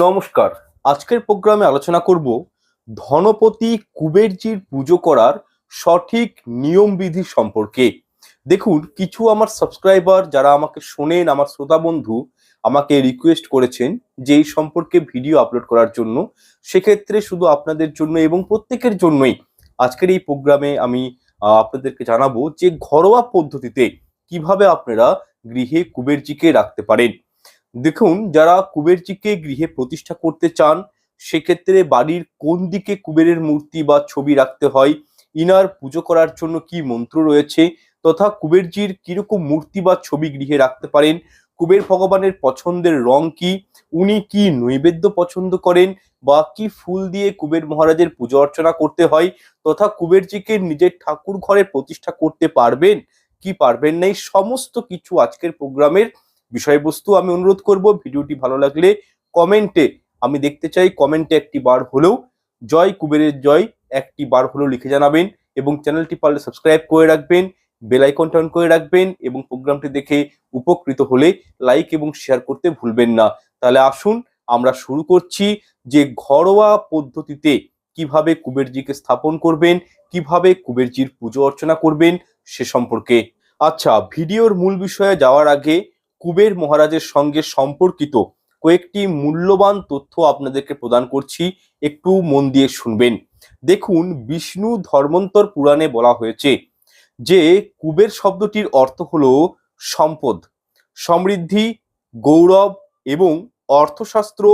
নমস্কার। আজকের প্রোগ্রামে আলোচনা করব ধনপতি কুবেরজির পুজো করার সঠিক নিয়মবিধি সম্পর্কে। দেখুন, কিছু আমার সাবস্ক্রাইবার যারা আমাকে শোনেন, আমার শ্রোতা বন্ধু, আমাকে রিকোয়েস্ট করেছেন যে এই সম্পর্কে ভিডিও আপলোড করার জন্য, সেক্ষেত্রে শুধু আপনাদের জন্য এবং প্রত্যেকের জন্যই আজকের এই প্রোগ্রামে আমি আপনাদেরকে জানাব যে ঘরোয়া পদ্ধতিতে কীভাবে আপনারা গৃহে কুবেরজিকে রাখতে পারেন। দেখুন, যারা কুবেরজিকে গৃহে প্রতিষ্ঠা করতে চান, সেক্ষেত্রে বাড়ির কোন দিকে কুবেরের মূর্তি বা ছবি রাখতে হয়, ইনার পুজো করার জন্য কি মন্ত্র রয়েছে, তথা কুবেরজির কীরকম মূর্তি বা ছবি গৃহে রাখতে পারেন, কুবের ভগবানের পছন্দের রং কি, উনি কি নৈবেদ্য পছন্দ করেন, বা কি ফুল দিয়ে কুবের মহারাজের পুজো অর্চনা করতে হয়, তথা কুবেরজিকে নিজের ঠাকুর ঘরে প্রতিষ্ঠা করতে পারবেন, কি পারবেন না এই সমস্ত কিছু আজকের প্রোগ্রামের বিষয়বস্তু আমি অনুরোধ করব, ভিডিওটি ভালো লাগলে কমেন্টে, আমি দেখতে চাই কমেন্টে একটি বার হলেও, জয় কুবেরের জয়, একটি বার হলেও লিখে জানাবেন এবং চ্যানেলটি পারলে সাবস্ক্রাইব করে রাখবেন, বেল আইকনটা করে রাখবেন এবং প্রোগ্রামটি দেখে উপকৃত হলে লাইক এবং শেয়ার করতে ভুলবেন না। তাহলে আসুন, আমরা শুরু করছি যে ঘরোয়া পদ্ধতিতে কীভাবে কুবেরজিকে স্থাপন করবেন, কীভাবে কুবেরজির পুজো অর্চনা করবেন সে সম্পর্কে। আচ্ছা ভিডিওর মূল বিষয়ে যাওয়ার আগে কুবের মহারাজের সঙ্গে সম্পর্কিত কয়েকটি মূল্যবান তথ্য আপনাদেরকে প্রদান করছি, একটু মন দিয়ে শুনবেন। দেখুন, বিষ্ণু ধর্মন্তর পুরাণে বলা হয়েছে যে, কুবের শব্দটির অর্থ হলো সম্পদ। সমৃদ্ধি, গৌরব এবং অর্থশাস্ত্র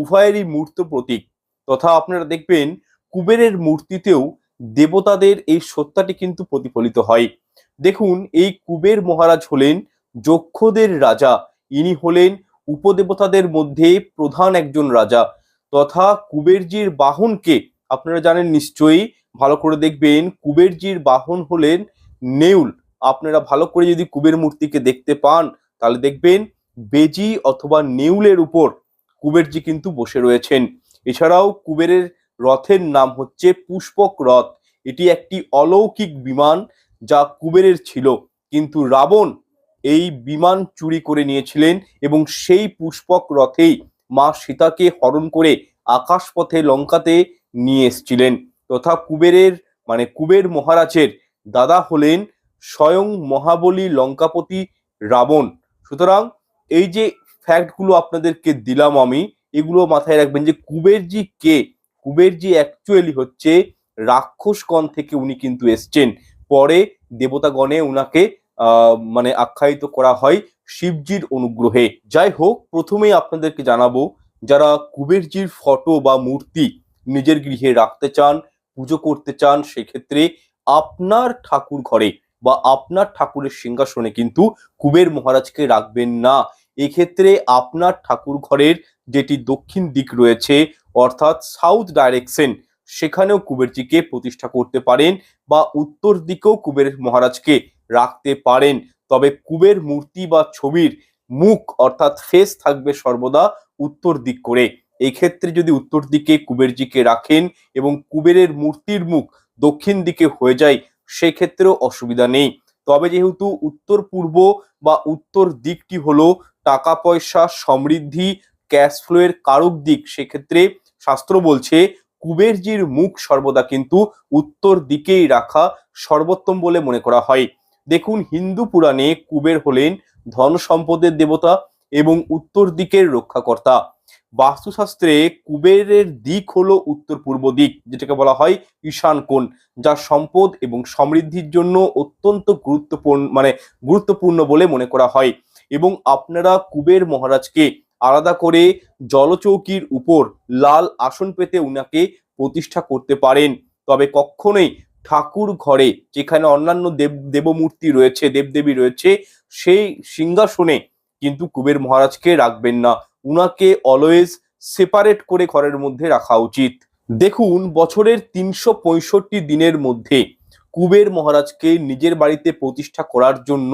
উভয়েরই মূর্ত প্রতীক। তথা আপনারা দেখবেন, কুবেরের মূর্তিতেও দেবতাদের এই সত্তাটি কিন্তু প্রতিফলিত হয়। দেখুন, এই কুবের মহারাজ হলেন যক্ষদের রাজা। ইনি হলেন উপদেবতাদের মধ্যে প্রধান একজন রাজা তথা কুবেরজির বাহনকে, আপনারা জানেন নিশ্চয়ই, ভালো করে দেখবেন, কুবেরজির বাহন হলেন নেউল। আপনারা ভালো করে যদি কুবের মূর্তিকে দেখতে পান, তাহলে দেখবেন বেজি অথবা নেউলের উপর কুবেরজি কিন্তু বসে রয়েছেন। এছাড়াও কুবেরের রথের নাম হচ্ছে পুষ্পক রথ। এটি একটি অলৌকিক বিমান যা কুবেরের ছিল। কিন্তু রাবণ এই বিমান চুরি করে নিয়েছিলেন এবং সেই পুষ্পক রথেই মা সীতাকে হরণ করে আকাশপথে লঙ্কাতে নিয়ে এসেছিলেন। তথা কুবেরের মানে কুবের মহারাজের দাদা হলেন স্বয়ং মহাবলী লঙ্কাপতি রাবণ। সুতরাং এই যে ফ্যাক্টগুলো আপনাদেরকে দিলাম আমি, এগুলো মাথায় রাখবেন যে কুবেরজি কে? কুবেরজি অ্যাকচুয়ালি হচ্ছে রাক্ষসগণ থেকে উনি কিন্তু এসছেন। পরে দেবতাগণে উনাকে মানে আখ্যায়িত করা হয় শিবজির অনুগ্রহে। যাই হোক, প্রথমেই আপনাদেরকে জানাব, যারা কুবেরজির ফটো বা মূর্তি নিজের গৃহে রাখতে চান, পুজো করতে চান, সেক্ষেত্রে আপনার ঠাকুর ঘরে বা আপনার ঠাকুরের সিংহাসনে কিন্তু কুবের মহারাজকে রাখবেন না। এক্ষেত্রে আপনার ঠাকুর ঘরের যেটি দক্ষিণ দিক রয়েছে, অর্থাৎ সাউথ ডাইরেকশন সেখানেও কুবেরজিকে প্রতিষ্ঠা করতে পারেন বা উত্তর দিকেও কুবের মহারাজকে রাখতে পারেন। তবে কুবের মূর্তি বা ছবির মুখ অর্থাৎ ফেস থাকবে সর্বদা উত্তর দিক করে। এই ক্ষেত্রে যদি উত্তর দিকে কুবেরজিকে রাখেন এবং কুবেরের মূর্তির মুখ দক্ষিণ দিকে হয়ে যায়, সেক্ষেত্রেও অসুবিধা নেই। তবে যেহেতু উত্তর পূর্ব বা উত্তর দিকটি হলো টাকা পয়সা সমৃদ্ধি ক্যাশ ফ্লোয়ের কারক দিক, সেক্ষেত্রে শাস্ত্র বলছে কুবেরজির মুখ সর্বদা কিন্তু উত্তর দিকেই রাখা সর্বোত্তম বলে মনে করা হয়। দেখুন হিন্দু পুরাণে কুবের হলেন ধন সম্পদের দেবতা এবং উত্তর দিকের রক্ষাকর্তা। বাস্তুশাস্ত্রে কুবেরের দিক হলো উত্তর পূর্ব দিক, যেটাকে বলা হয় ঈশান কোণ, যা সম্পদ এবং সমৃদ্ধির জন্য অত্যন্ত গুরুত্বপূর্ণ মানে গুরুত্বপূর্ণ বলে মনে করা হয়। এবং আপনারা কুবের মহারাজকে আলাদা করে জলচৌকির উপর লাল আসন পেতে উনাকে প্রতিষ্ঠা করতে পারেন। তবে কখনোই ঠাকুর ঘরে, যেখানে অন্যান্য দেব, দেবমূর্তি রয়েছে, দেবদেবী রয়েছে, সেই সিংহাসনে কিন্তু কুবের মহারাজকে রাখবেন না। উনাকে অলওয়েজ সেপারেট করে ঘরের মধ্যে রাখা উচিত। দেখুন, বছরের তিনশো পঁয়ষট্টি দিনের মধ্যে কুবের মহারাজকে নিজের বাড়িতে প্রতিষ্ঠা করার জন্য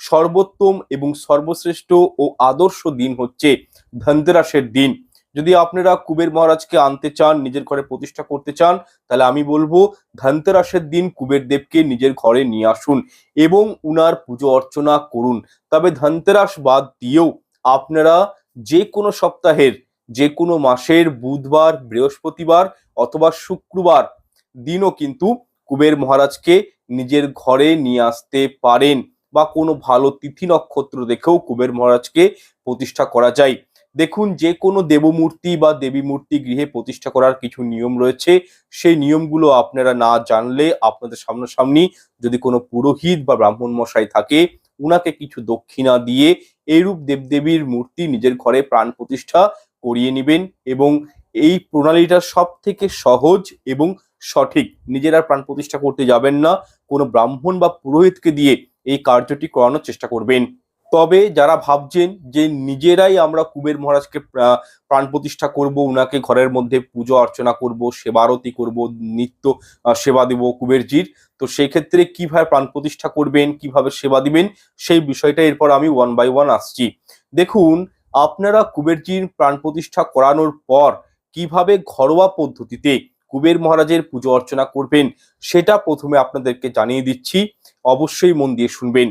সর্বোত্তম এবং সর্বশ্রেষ্ঠ ও আদর্শ দিন হচ্ছে ধনতেরাসের দিন। যদি আপনারা কুবের মহারাজকে আনতে চান, নিজের ঘরে প্রতিষ্ঠা করতে চান, তাহলে আমি বলব ধনতেরাসের দিন কুবের দেবকে নিজের ঘরে নিয়ে আসুন এবং উনার পুজো অর্চনা করুন। তবে ধনতেরাস বাদ দিয়েও আপনারা যে কোনো সপ্তাহের যে কোনো মাসের বুধবার, বৃহস্পতিবার অথবা শুক্রবার দিনও কিন্তু কুবের মহারাজকে নিজের ঘরে নিয়ে আসতে পারেন বা কোনো ভালো তিথি নক্ষত্র দেখেও কুবের মহারাজকে প্রতিষ্ঠা করা যায়। দেখুন, যে কোনো দেবমূর্তি বা দেবী মূর্তি গৃহে প্রতিষ্ঠা করার কিছু নিয়ম রয়েছে। সেই নিয়মগুলো আপনারা না জানলে আপনাদের সামনাসামনি যদি কোনো পুরোহিত বা ব্রাহ্মণ মশাই থাকে, উনাকে কিছু দক্ষিণা দিয়ে এইরূপ দেবদেবীর মূর্তি নিজের ঘরে প্রাণ প্রতিষ্ঠা করিয়ে নেবেন এবং এই প্রণালীটা সব থেকে সহজ এবং সঠিক। নিজেরা প্রাণ প্রতিষ্ঠা করতে যাবেন না, কোনো ব্রাহ্মণ বা পুরোহিতকে দিয়ে এই কার্যটি করানোর চেষ্টা করবেন। তবে যারা ভাবছেন যে নিজেরাই আমরা কুবের মহারাজকে প্রাণ প্রতিষ্ঠা করব, উনাকে ঘরের মধ্যে পুজো অর্চনা করব সেবারতি করব, নিত্য সেবা দেব কুবেরজির, তো সেই ক্ষেত্রে কীভাবে প্রাণ প্রতিষ্ঠা করবেন, কীভাবে সেবা দিবেন, সেই বিষয়টা এরপর আমি ওয়ান বাই ওয়ান আসছি। দেখুন, আপনারা কুবেরজির প্রাণ প্রতিষ্ঠা করানোর পর কীভাবে ঘরোয়া পদ্ধতিতে কুবের মহারাজের পুজো অর্চনা করবেন, সেটা প্রথমে আপনাদেরকে জানিয়ে দিচ্ছি। অবশ্যই মন দিয়ে শুনবেন।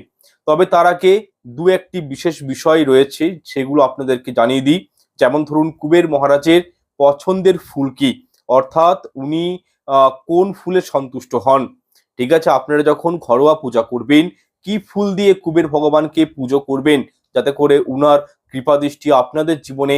তবে তার আগে দু একটি বিশেষ বিষয় রয়েছে, সেগুলো আপনাদেরকে জানিয়ে দিই। যেমন ধরুন, কুবের মহারাজের পছন্দের ফুল কি? অর্থাৎ উনি কোন ফুলে সন্তুষ্ট হন? ঠিক আছে, আপনারা যখন ঘরোয়া পূজা করবেন, কি ফুল দিয়ে কুবের ভগবানকে পুজো করবেন? যাতে করে উনার কৃপা দৃষ্টি আপনাদের জীবনে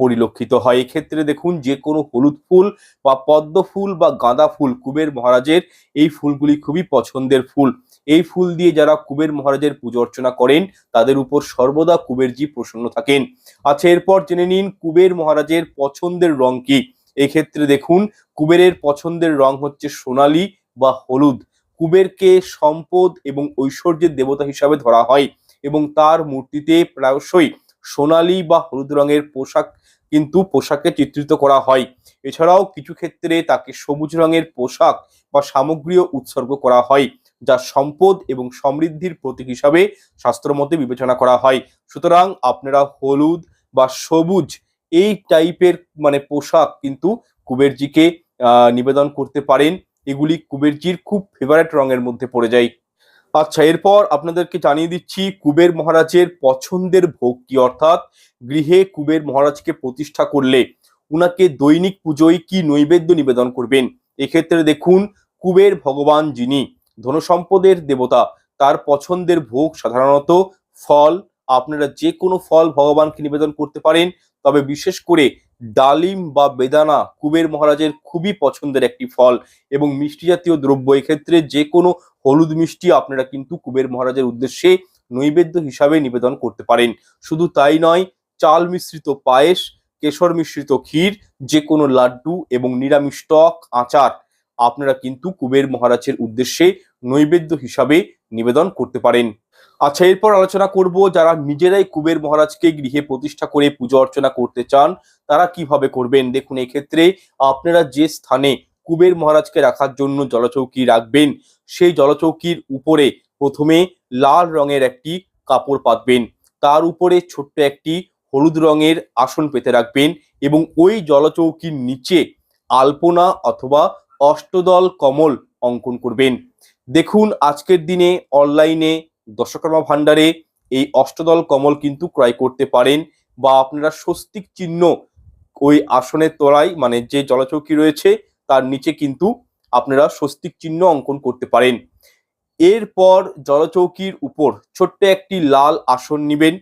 পরিলক্ষিত হয়। এক্ষেত্রে দেখুন, যে কোনো হলুদ ফুল বা পদ্ম ফুল বা গাঁদা ফুল কুবের মহারাজের, এই ফুলগুলি খুবই পছন্দের ফুল। এই ফুল দিয়ে যারা কুবের মহারাজের পুজো অর্চনা করেন, তাদের উপর সর্বদা কুবেরজি প্রসন্ন থাকেন। আচ্ছা এরপর জেনে নিন কুবের মহারাজের পছন্দের রং কি? এক্ষেত্রে দেখুন, কুবেরের পছন্দের রং হচ্ছে সোনালী বা হলুদ। কুবেরকে সম্পদ এবং ঐশ্বর্যের দেবতা হিসাবে ধরা হয় এবং তার মূর্তিতে প্রায়শই সোনালী বা হলুদ রঙের পোশাক কিন্তু পোশাকে চিত্রিত করা হয়। এছাড়াও কিছু ক্ষেত্রে তাকে সবুজ রঙের পোশাক বা সামগ্রীও উৎসর্গ করা হয়। যা সম্পদ এবং সমৃদ্ধির প্রতীক হিসাবে শাস্ত্রমতে বিবেচনা করা হয়। সুতরাং আপনারা হলুদ বা সবুজ এই টাইপের মানে পোশাক কিন্তু কুবেরজিকে নিবেদন করতে পারেন। এগুলি কুবেরজির খুব ফেভারিট রঙের মধ্যে পড়ে যায়। আচ্ছা এরপর আপনাদেরকে জানিয়ে দিচ্ছি কুবের মহারাজের পছন্দের ভোগ কি? অর্থাৎ গৃহে কুবের মহারাজকে প্রতিষ্ঠা করলে উনাকে দৈনিক পুজোয় কি নৈবেদ্য নিবেদন করবেন? এক্ষেত্রে দেখুন, কুবের ভগবান যিনি ধনসম্পদের দেবতা, তার পছন্দের ভোগ সাধারণত ফল। আপনারা যে কোনো ফল ভগবানকে নিবেদন করতে পারেন, তবে বিশেষ করে ডালিম বা বেদানা কুবের মহারাজের খুবই পছন্দের একটি ফল এবং মিষ্টি জাতীয় দ্রব্য। এক্ষেত্রে যে কোনো হলুদ মিষ্টি আপনারা কিন্তু কুবের মহারাজের উদ্দেশ্যে নৈবেদ্য হিসাবে নিবেদন করতে পারেন। শুধু তাই নয়, চাল মিশ্রিত পায়েস, কেশর মিশ্রিত ক্ষীর যে কোনো লাড্ডু এবং নিরামিষ টক, আচার আপনারা কিন্তু কুবের মহারাজের উদ্দেশ্যে নৈবেদ্য হিসাবে নিবেদন করতে পারেন। আচ্ছা এরপর আলোচনা করব যারা নিজেরাই কুবের মহারাজকে গৃহে প্রতিষ্ঠা করে পুজো অর্চনা করতে চান, তারা কীভাবে করবেন? দেখুন, এক্ষেত্রে আপনারা যে স্থানে কুবের মহারাজকে রাখার জন্য জলচৌকি রাখবেন, সেই জলচৌকির উপরে প্রথমে লাল রঙের একটি কাপড় পাতবেন। তার উপরে ছোট্ট একটি হলুদ রঙের আসন পেতে রাখবেন এবং ওই জলচৌকির নিচে আলপনা অথবা অষ্টদল কমল অঙ্কন করবেন। দেখুন, আজকের দিনে অনলাইনে দশকর্মা ভান্ডারে এই অষ্টদল কমল কিন্তু ক্রয় করতে পারেন বা আপনারা স্বস্তিক চিহ্ন ওই আসনের তলায় মানে যে জলচৌকি রয়েছে, তার নিচে কিন্তু আপনারা স্বস্তিক চিহ্ন অঙ্কন করতে পারেন। এরপর জলচৌকির উপর ছোট্ট একটি লাল আসন নেবেন,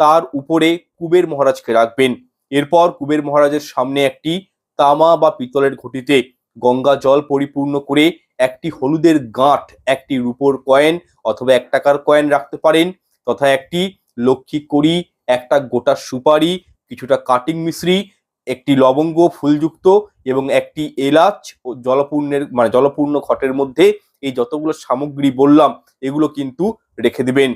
তার উপরে কুবের মহারাজকে রাখবেন। এরপর কুবের মহারাজের সামনে একটি তামা বা পিতলের ঘটিতে গঙ্গা জল পরিপূর্ণ করে একটি হলুদের গাঁট একটি রূপোর কয়েন অথবা এক টাকার কয়েন রাখতে পারেন, তথা একটি লক্ষ্মী কড়ি, একটা গোটা সুপারি, কিছুটা কাটিং মিশ্রি, একটি লবঙ্গ ফুলযুক্ত এবং একটি এলাচ ও জলপূর্ণের মানে জলপূর্ণ ঘটের মধ্যে এই যতগুলো সামগ্রী বললাম, এগুলো কিন্তু রেখে দিবেন।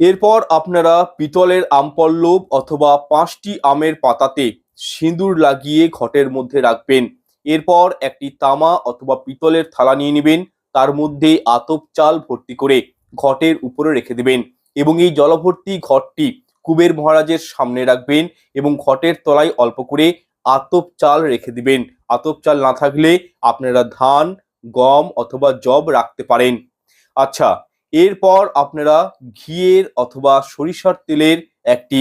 এরপর আপনারা পিতলের আমপল্লব অথবা পাঁচটি আমের পাতাতে সিঁদুর লাগিয়ে ঘটের মধ্যে রাখবেন। এরপর একটি তামা অথবা পিতলের থালা নিয়ে নেবেন। তার মধ্যে আতপ চাল ভর্তি করে ঘটের উপরে রেখে দেবেন এবং এই জলভর্তি ঘরটি কুবের মহারাজের সামনে রাখবেন এবং ঘটের তলায় অল্প করে আতপ চাল রেখে দিবেন। আতপ চাল না থাকলে আপনারা ধান, গম অথবা জব রাখতে পারেন। আচ্ছা এরপর আপনারা ঘিয়ের অথবা সরিষার তেলের একটি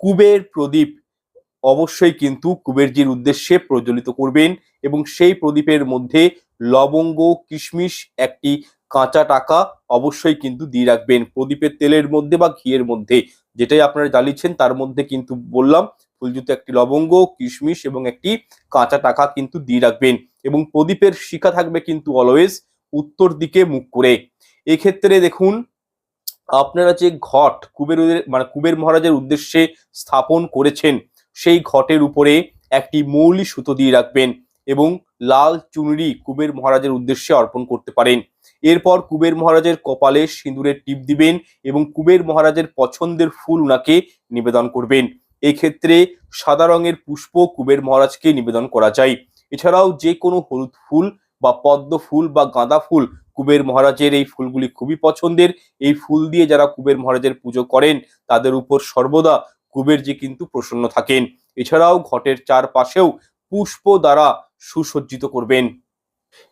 কুবের প্রদীপ অবশ্যই কিন্তু কুবেরজির উদ্দেশ্যে প্রজ্বলিত করবেন এবং সেই প্রদীপের মধ্যে লবঙ্গ, কিশমিশ, একটি কাঁচা টাকা অবশ্যই কিন্তু দিয়ে রাখবেন। প্রদীপের তেলের মধ্যে বা ঘিয়ের মধ্যে। যেটাই আপনারা জ্বালিয়েছেন, তার মধ্যে কিন্তু বললাম ফুলজুতে একটি লবঙ্গ, কিশমিশ এবং একটি কাঁচা টাকা কিন্তু দিয়ে রাখবেন। এবং প্রদীপের শিখা থাকবে কিন্তু অলওয়েজ উত্তর দিকে মুখ করে। এক্ষেত্রে দেখুন, আপনারা যে ঘট কুবের মানে কুবের মহারাজের উদ্দেশ্যে স্থাপন করেছেন সেই ঘটের উপরে একটি মৌলি সুতো দিয়ে রাখবেন এবং লাল চুনরি কুবের মহারাজের উদ্দেশ্যে অর্পণ করতে পারেন। এরপর কুবের মহারাজের কপালে সিঁদুরের টিপ দিবেন এবং কুবের মহারাজের পছন্দের ফুল উনাকে নিবেদন করবেন। এই ক্ষেত্রে সাদা রঙের পুষ্প কুবের মহারাজকে নিবেদন করা যায়। এছাড়াও যে কোনো হলুদ ফুল বা পদ্ম ফুল বা গাঁদা ফুল কুবের মহারাজের এই ফুলগুলি খুবই পছন্দের। এই ফুল দিয়ে যারা কুবের মহারাজের পুজো করেন, তাদের উপর সর্বদা কুবেরজি কিন্তু প্রসন্ন থাকেন। এছাড়াও ঘটের চারপাশেও পুষ্প দ্বারা সুসজ্জিত করবেন।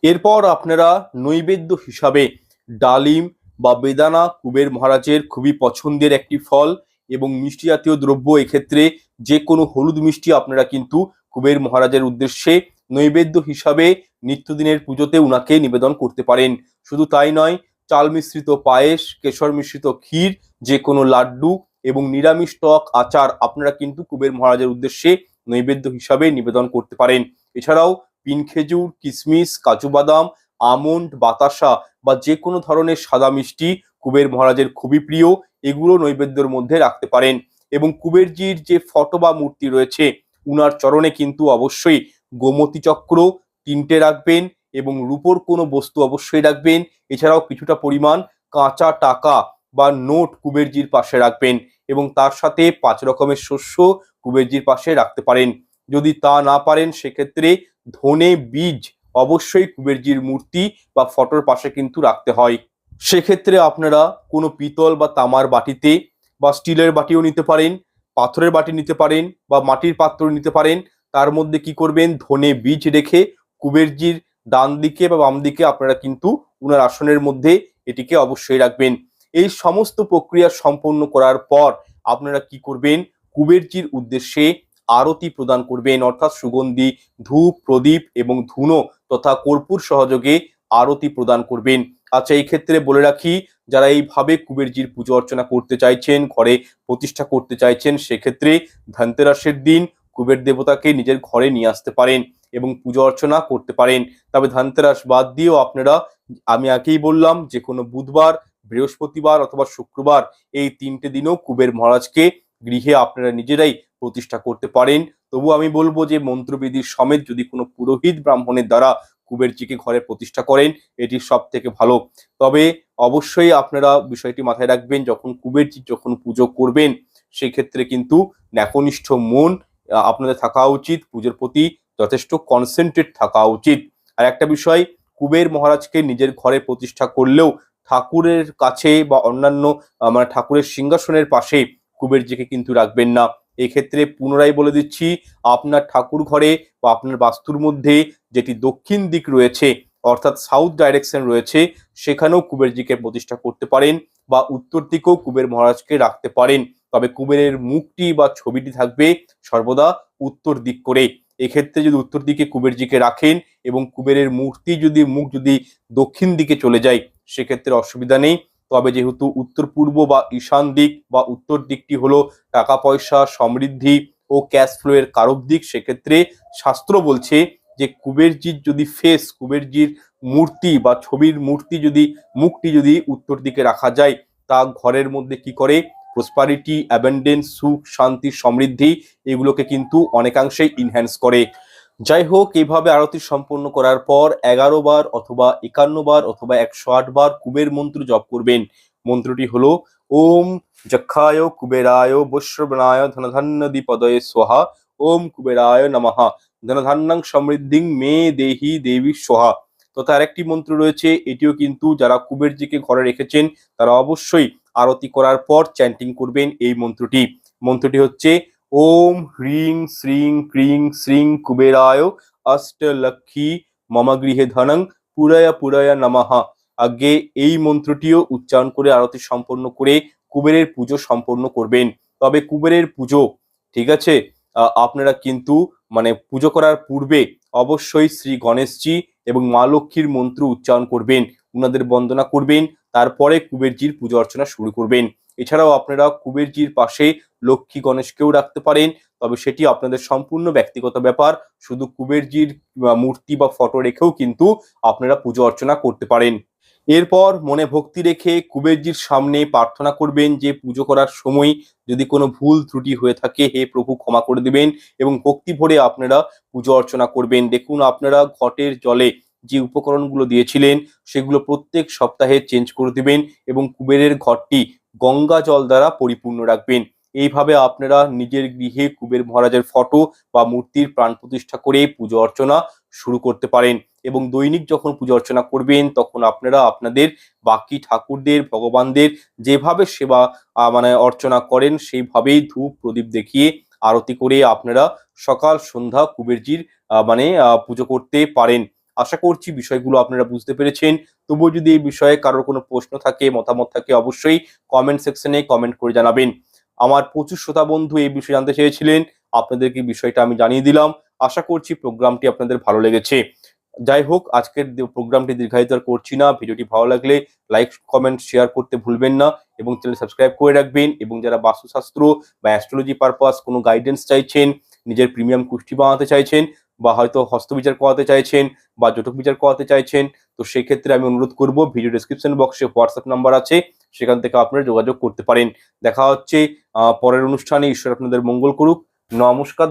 এরপর আপনারা নৈবেদ্য হিসাবে ডালিম বা বেদানা কুবের মহারাজের খুবই পছন্দের একটি ফল এবং মিষ্টি জাতীয় দ্রব্য এক্ষেত্রে যে কোনো হলুদ মিষ্টি আপনারা কিন্তু কুবের মহারাজের উদ্দেশ্যে নৈবেদ্য হিসাবে নিত্যদিনের পুজোতে উনাকে নিবেদন করতে পারেন। শুধু তাই নয়, চাল মিশ্রিত পায়েস, কেশর মিশ্রিত ক্ষীর যে কোনো লাড্ডু এবং নিরামিষ টক আচার আপনারা কিন্তু কুবের মহারাজের উদ্দেশ্যে নৈবেদ্য হিসাবে নিবেদন করতে পারেন। এছাড়াও পিন খেজুর কিশমিশ কাজু বাদাম, আমন্ড, বাতাসা বা যে কোনো ধরনের সাদা মিষ্টি কুবের মহারাজের খুবই প্রিয়, এগুলো নৈবেদ্যের মধ্যে রাখতে পারেন। এবং কুবেরজির যে ফটো বা মূর্তি রয়েছে, উনার চরণে কিন্তু অবশ্যই গোমতী চক্র তিনটে রাখবেন এবং রূপোর কোনো বস্তু অবশ্যই রাখবেন। এছাড়াও কিছুটা পরিমাণ কাঁচা টাকা বা নোট কুবেরজির পাশে রাখবেন এবং তার সাথে পাঁচ রকমের শস্য কুবেরজির পাশে রাখতে পারেন। যদি তা না পারেন, সেক্ষেত্রে ধনে বীজ অবশ্যই কুবেরজির মূর্তি বা ফটোর পাশে কিন্তু রাখতে হয়। সেক্ষেত্রে আপনারা কোনো পিতল বা তামার বাটিতে বা স্টিলের বাটিও নিতে পারেন, পাথরের বাটি নিতে পারেন বা মাটির পাত্র নিতে পারেন। তার মধ্যে কি করবেন? ধনে বীজ রেখে কুবেরজির ডান দিকে বা বাম দিকে আপনারা কিন্তু উনার আসনের মধ্যে এটিকে অবশ্যই রাখবেন। এই সমস্ত প্রক্রিয়া সম্পন্ন করার পর আপনারা কি করবেন? কুবেরজির উদ্দেশ্যে আরতি প্রদান করবেন, অর্থাৎ সুগন্ধি, ধূপ, প্রদীপ এবং ধুনো তথা কর্পূর সহযোগে আরতি প্রদান করবেন। আচ্ছা এই ক্ষেত্রে বলে রাখি, যারা এইভাবে কুবেরজির পুজো অর্চনা করতে চাইছেন, ঘরে প্রতিষ্ঠা করতে চাইছেন, সেক্ষেত্রে ধনতেরাসের দিন কুবের দেবতাকে নিজের ঘরে নিয়ে আসতে পারেন এবং পুজো অর্চনা করতে পারেন। তবে ধনতেরাস বাদ দিয়েও আপনারা, আমি আগেই বললাম যে কোনো বুধবার বৃহস্পতিবার অথবা শুক্রবার এই তিনটে দিনও কুবের মহারাজকে গৃহে আপনারা নিজেরাই প্রতিষ্ঠা করতে পারেন। তবু আমি বলব যে মন্ত্রবিধির সমেত যদি কোনো পুরোহিত ব্রাহ্মণের দ্বারা কুবেরজিকে ঘরে প্রতিষ্ঠা করেন, এটি সব থেকে ভালো। তবে অবশ্যই আপনারা বিষয়টি মাথায় রাখবেন, যখন কুবেরজি যখন পুজো করবেন, সেক্ষেত্রে কিন্তু ন্যাকনিষ্ঠ মন আপনাদের থাকা উচিত, পুজোর প্রতি যথেষ্ট কনসেন্ট্রেট থাকা উচিত। আর একটা বিষয়, কুবের মহারাজকে নিজের ঘরে প্রতিষ্ঠা করলেও ঠাকুরের কাছে বা অন্যান্য মানে ঠাকুরের সিংহাসনের পাশে কুবেরজিকে কিন্তু রাখবেন না। এক্ষেত্রে পুনরায় বলে দিচ্ছি, আপনার ঠাকুর ঘরে বা আপনার বাস্তুর মধ্যে যেটি দক্ষিণ দিক রয়েছে, অর্থাৎ সাউথ ডাইরেকশন রয়েছে, সেখানেও কুবেরজিকে প্রতিষ্ঠা করতে পারেন বা উত্তর দিকেও কুবের মহারাজকে রাখতে পারেন। তবে কুবেরের মুখটি বা ছবিটি থাকবে সর্বদা উত্তর দিক করে। এক্ষেত্রে যদি উত্তর দিকে কুবেরজিকে রাখেন এবং কুবেরের মূর্তি যদি, মুখ যদি দক্ষিণ দিকে চলে যায় সেক্ষেত্রে অসুবিধা নেই। তবে যেহেতু উত্তর পূর্ব বা ঈশান দিক বা উত্তর দিকটি হলো টাকা পয়সা সমৃদ্ধি ও ক্যাশ ফ্লো এর কারক দিক, সেক্ষেত্রে শাস্ত্র বলছে যে কুবেরজির যদি ফেস কুবেরজির মূর্তি বা ছবির মূর্তি যদি, মুখটি যদি উত্তর দিকে রাখা যায়, তা ঘরের মধ্যে কি করে? প্রসপারিটি অ্যাবেন্ডেন্স সুখ, শান্তি, সমৃদ্ধি, এগুলোকে কিন্তু অনেকাংশেই ইনহ্যান্স করে। যাই হোক এইভাবে আরতি সম্পন্ন করার পর এগারো বার অথবা একান্ন বার অথবা একশো আট বার কুবের মন্ত্র জপ করবেন। মন্ত্রটি হলো, ওম যক্ষায় কুবেরায় বৈশ্রবণায় ধনধান্য দ্বিপদয়ে সোহা ওম কুবেরায় নমঃ। ধনধান্যাং সমৃদ্ধিং মে দেহি দেবী সোহা তথা আরেকটি মন্ত্র রয়েছে, এটিও কিন্তু যারা কুবের কুবেরজিকে ঘরে রেখেছেন, তারা অবশ্যই আরতি করার পর চ্যান্টিং করবেন এই মন্ত্রটি। মন্ত্রটি হচ্ছে ওম হ্রিং শ্রিং ক্রিং শ্রিং কুবেরায় অষ্টলক্ষী মম গৃহে ধনং পুরায়া পুরায়া নমঃ আগে এই মন্ত্রটিও উচ্চারণ করে, আরতি সম্পন্ন করে, কুবেরের পুজো সম্পন্ন করবেন। তবে কুবেরের পুজো, ঠিক আছে? আপনারা কিন্তু মানে পুজো করার পূর্বে অবশ্যই শ্রী গণেশজি এবং মা লক্ষ্মীর মন্ত্র উচ্চারণ করবেন, উনাদের বন্দনা করবেন, তারপরে কুবেরজির পুজো অর্চনা শুরু করবেন। এছাড়াও আপনারা কুবেরজির পাশে লক্ষ্মী গণেশকেও রাখতে পারেন, তবে সেটি আপনাদের সম্পূর্ণ ব্যক্তিগত ব্যাপার। শুধু কুবেরজির মূর্তি বা ফটো রেখেও কিন্তু আপনারা পুজো অর্চনা করতে পারেন। এরপর মনে ভক্তি রেখে কুবেরজির সামনে প্রার্থনা করবেন যে পুজো করার সময় যদি কোনো ভুল ত্রুটি হয়ে থাকে, হে প্রভু ক্ষমা করে দিবেন এবং ভক্তি ভরে আপনারা পুজো অর্চনা করবেন। দেখুন, আপনারা ঘটের জলে যে উপকরণগুলো দিয়েছিলেন, সেগুলো প্রত্যেক সপ্তাহে চেঞ্জ করে দিবেন এবং কুবেরের ঘরটি গঙ্গা জল দ্বারা পরিপূর্ণ রাখবেন। এইভাবে আপনারা নিজের গৃহে কুবের মহারাজের ফটো বা মূর্তির প্রাণ প্রতিষ্ঠা করে পুজো অর্চনা শুরু করতে পারেন এবং দৈনিক যখন পুজো অর্চনা করবেন, তখন আপনারা আপনাদের বাকি ঠাকুরদের, ভগবানদের যেভাবে সেবা মানে অর্চনা করেন, সেইভাবেই ধূপ প্রদীপ দেখিয়ে আরতি করে আপনারা সকাল, সন্ধ্যা কুবেরজির মানে পুজো করতে পারেন। আশা করছি বিষয়গুলো আপনারা বুঝতে পেরেছেন। তবুও যদি এই বিষয়ে কারোর কোনো প্রশ্ন থাকে, মতামত থাকে, অবশ্যই কমেন্ট সেকশনে কমেন্ট করে জানাবেন। আমার প্রচুর শ্রোতা বন্ধু এই বিষয়ে জানতে চেয়েছিলেন। আপনাদেরকে বিষয়টা আমি জানিয়ে দিলাম। আশা করছি প্রোগ্রামটি আপনাদের ভালো লেগেছে। যাই হোক, আজকের প্রোগ্রামটি দীর্ঘায়িত করছি না। ভিডিওটি ভালো লাগলে লাইক কমেন্ট শেয়ার করতে ভুলবেন না এবং চ্যানেল সাবস্ক্রাইব করে রাখবেন এবং যারা বাস্তুশাস্ত্র বা অ্যাস্ট্রোলজি পারপাস কোনো গাইডেন্স চাইছেন, নিজের প্রিমিয়াম কুষ্টি বানাতে চাইছেন বা হয়তো হস্তবিচার করাতে চাইছেন বা জটক বিচার করাতে চাইছেন, তো সেক্ষেত্রে আমি অনুরোধ করব, ভিডিও ডিসক্রিপশন বক্সে হোয়াটসঅ্যাপ নাম্বার আছে, সেখান থেকে আপনারা যোগাযোগ করতে পারেন। দেখা হচ্ছে পরের অনুষ্ঠানে, ঈশ্বর আপনাদের মঙ্গল করুক। নমস্কার